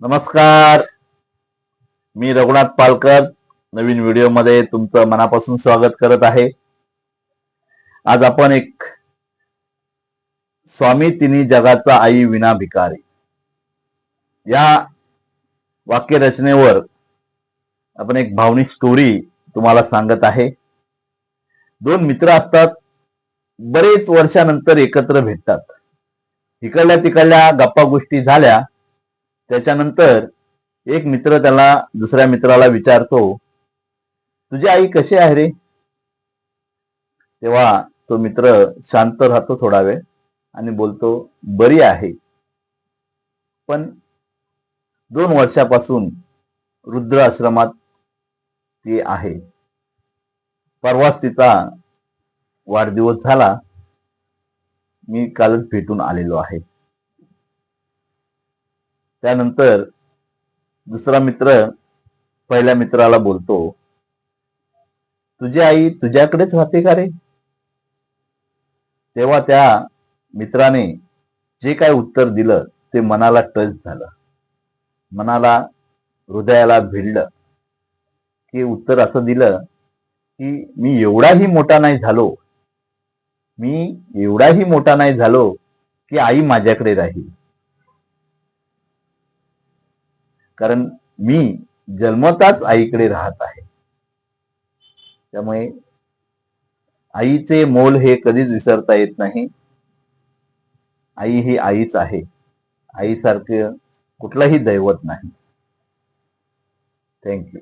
नमस्कार. मी रघुनाथ पालकर. नवीन व्हिडिओमध्ये तुमचं मनापासून स्वागत करत आहे. आज आपण एक स्वामी तिन्ही जगाचा आई विना भिकारी. या वाक्यरचनेवर आपण एक भावनिक स्टोरी तुम्हाला सांगत आहे. दोन मित्र असतात. बरेच वर्षानंतर एकत्र भेटतात. इकडल्या तिकडल्या गप्पा गोष्टी झाल्या. त्याच्यानंतर एक मित्र त्याला दुसऱ्या मित्राला विचारतो तुझी आई कशी आहे रे? तेव्हा तो मित्र शांत राहतो थोडा वेळ आणि बोलतो बरी आहे. पण दोन वर्षापासून रुद्र आश्रमात ती आहे. परवाच तिचा वाढदिवस झाला. मी कालच भेटून आलेलो आहे. त्यानंतर दुसरा मित्र पहिल्या मित्राला बोलतो तुझी आई तुझ्याकडेच राहते का रे? तेव्हा त्या मित्राने जे काय उत्तर दिलं ते मनाला टच झालं. मनाला हृदयाला भिडलं की उत्तर असं दिलं की मी एवढाही मोठा नाही झालो मी एवढाही मोठा नाही झालो की आई माझ्याकडे राहील. कारण मी जन्मताच आईकडे राहत आहे. त्यामुळे आईचे मोल हे कधीच विसरता येत नाही. आई ही आईच आहे. आईसारखं कुठलाही दैवत नाही. थँक्यू